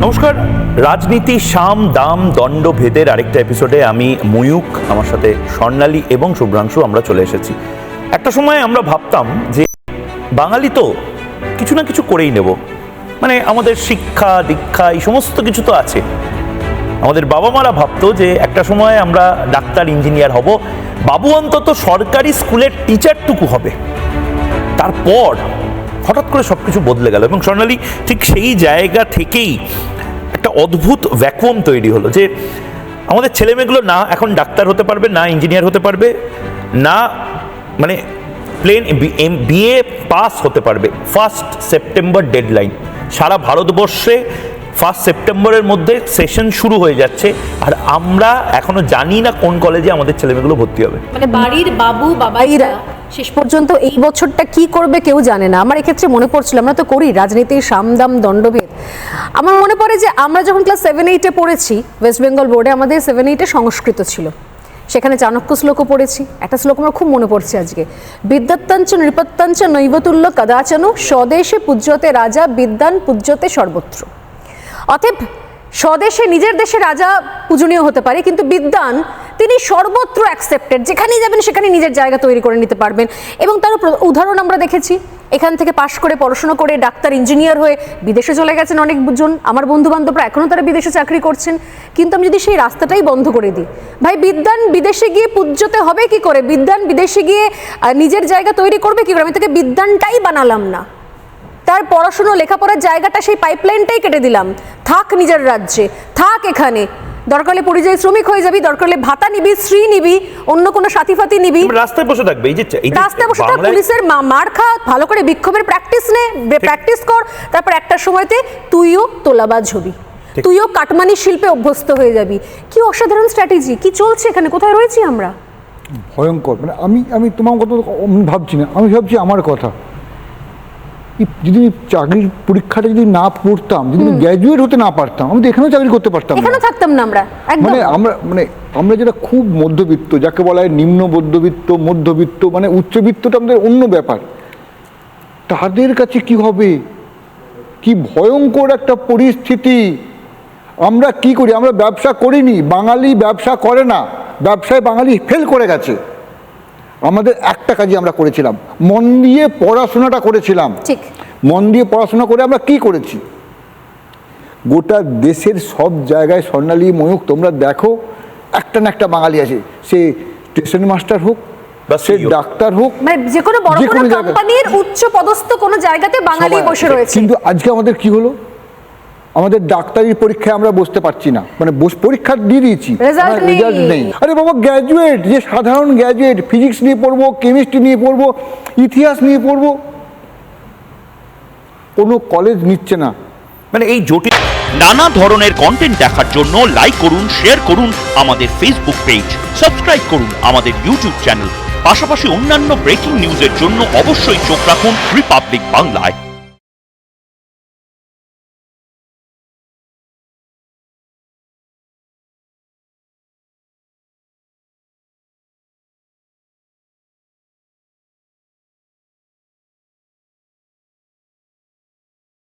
নমস্কার। রাজনীতি, সাম, দাম, দণ্ড, ভেদের আরেকটা এপিসোডে আমি ময়ূক, আমার সাথে স্বর্ণালী এবং শুভ্রাংশু আমরা চলে এসেছি। একটা সময় আমরা ভাবতাম যে বাঙালি তো কিছু না কিছু করেই নেব। মানে আমাদের শিক্ষা, দীক্ষা, এই সমস্ত কিছু তো আছে। আমাদের বাবা মারা ভাবতো যে একটা সময় আমরা ডাক্তার, ইঞ্জিনিয়ার হব। বাবু অন্তত সরকারি স্কুলের টিচারটুকু হবে। তারপর হঠাৎ করে সব কিছু বদলে গেল এবং স্বর্ণালী ঠিক সেই জায়গা থেকেই একটা অদ্ভুত ভ্যাকুয়াম তৈরি হলো যে আমাদের ছেলেমেয়েগুলো না এখন ডাক্তার হতে পারবে, না ইঞ্জিনিয়ার হতে পারবে, না মানে প্লেন বিএ পাস হতে পারবে। ফার্স্ট সেপ্টেম্বর ডেডলাইন সারা ভারতবর্ষে ফার্স্ট সেপ্টেম্বরের মধ্যে সেশন শুরু হয়ে যাচ্ছে আর আমরা এখনও জানি না কোন কলেজে আমাদের ছেলেমেয়েগুলো ভর্তি হবে। মানে বাড়ির বাবু বাবাইরা শেষ পর্যন্ত এই বছরটা কি করবে কেউ জানে না। আমার এক্ষেত্রে মনে পড়ছিল আমরা তো করি রাজনীতির সামদাম দণ্ডভেদ। আমার মনে পড়ে যে আমরা যখন ক্লাস সেভেন এইটে পড়েছি ওয়েস্ট বেঙ্গল বোর্ডে আমাদের সেভেন এইটে সংস্কৃত ছিল। সেখানে চাণক্য শ্লোকও পড়েছি। একটা শ্লোক আমার খুব মনে পড়ছে আজকে। বিদ্যাত্তাঞ্চ নৃপত্তাঞ্চ নৈবতুল্য কদাচন স্বদেশে পূজ্যতে রাজা বিদ্যান পূজ্যতে সর্বত্র। অতএব স্বদেশে নিজের দেশে রাজা পূজনীয় হতে পারে, কিন্তু বিদ্যান তিনি সর্বত্র অ্যাকসেপ্টেড যেখানেই যাবেন সেখানে নিজের জায়গা তৈরি করে নিতে পারবেন। এবং তার উদাহরণ আমরা দেখেছি, এখান থেকে পাশ করে পড়াশোনা করে ডাক্তার ইঞ্জিনিয়ার হয়ে বিদেশে চলে গেছেন অনেকজন। আমার বন্ধু বান্ধবরা এখনও তারা বিদেশে চাকরি করছেন। কিন্তু আমি যদি সেই রাস্তাটাই বন্ধ করে দিই, ভাই বিদ্যান বিদেশে গিয়ে পূজ্যতে হবে কি করে? বিদ্যান বিদেশে গিয়ে নিজের জায়গা তৈরি করবে কি করে? আমি তাকে বিদ্যানটাই বানালাম না। তার পড়াশুনো লেখাপড়ার জায়গাটা সেই পাইপলাইনটাই কেটে দিলাম। থাক নিজের রাজ্যে থাক এখানে। দরকার হলে পরিযায়ী শ্রমিক হয়ে যাবি দরকার হলে ভাতা নিবি শ্রী নিবি অন্য কোনো সাথী ফাতি নিবি রাস্তায় বসে থাকবে এই যে রাস্তায় বসে থাক পুলিশের মার খা ভালো করে বিক্ষোভের প্র্যাকটিস নে প্র্যাকটিস কর তারপর একটা সময়তে তুইও তোলাবাজ হবি। তুইও কাটমানি শিল্পে অভ্যস্ত হয়ে যাবি। কি অসাধারণ স্ট্র্যাটেজি কি চলছে এখানে কোথায় রয়েছি আমরা? ভয়ঙ্কর মানে আমি আমি তোমার কথা ভাবছি না আমি ভাবছি আমার কথা। যদি আমি চাকরির পরীক্ষাটা যদি না পড়তাম যদি গ্র্যাজুয়েট হতে না পারতাম আমি তো এখানেও চাকরি করতে পারতাম না। এখানে থাকতাম না আমরা মানে আমরা মানে আমরা যেটা খুব মধ্যবিত্ত যাকে বলা হয় নিম্ন মধ্যবিত্ত মধ্যবিত্ত মানে উচ্চবিত্তটা আমাদের অন্য ব্যাপার। তাদের কাছে কি হবে? কি ভয়ঙ্কর একটা পরিস্থিতি। আমরা কি করি? আমরা ব্যবসা করিনি বাঙালি ব্যবসা করে না। ব্যবসায় বাঙালি ফেল করে গেছে। আমাদের একটা কাজই আমরা করেছিলাম। মন দিয়ে পড়াশোনাটা করেছিলাম। ঠিক। মন দিয়ে পড়াশোনা করে আমরা কি করেছি? গোটা দেশের সব জায়গায় স্বর্ণালী ময়ূক তোমরা দেখো একটা না একটা বাঙালি আছে। সে স্টেশন মাস্টার হোক বা সে ডাক্তার হোক মানে যে কোনো বড় কোনো কোম্পানির উচ্চ পদস্থ কোনো জায়গাতে বাঙালি বসে রয়েছে। কিন্তু আজকে আমাদের কি হলো? আমাদের ডাক্তারির পরীক্ষায় আমরা বসতে পারছি না। মানে বস পরীক্ষা দিয়ে দিয়েছি। রেজাল্ট নেই। আরে বাবা গ্র্যাজুয়েট যে সাধারণ গ্র্যাজুয়েট ফিজিক্স নিয়ে পড়ব কেমিস্ট্রি নিয়ে পড়ব ইতিহাস নিয়ে পড়ব কোনো কলেজ নিচ্ছে না। মানে এই জটিল নানা ধরনের কন্টেন্ট দেখার জন্য লাইক করুন শেয়ার করুন আমাদের ফেসবুক পেজ সাবস্ক্রাইব করুন আমাদের ইউটিউব চ্যানেল পাশাপাশি অন্যান্য ব্রেকিং নিউজের জন্য অবশ্যই চোখ রাখুন রিপাবলিক বাংলায়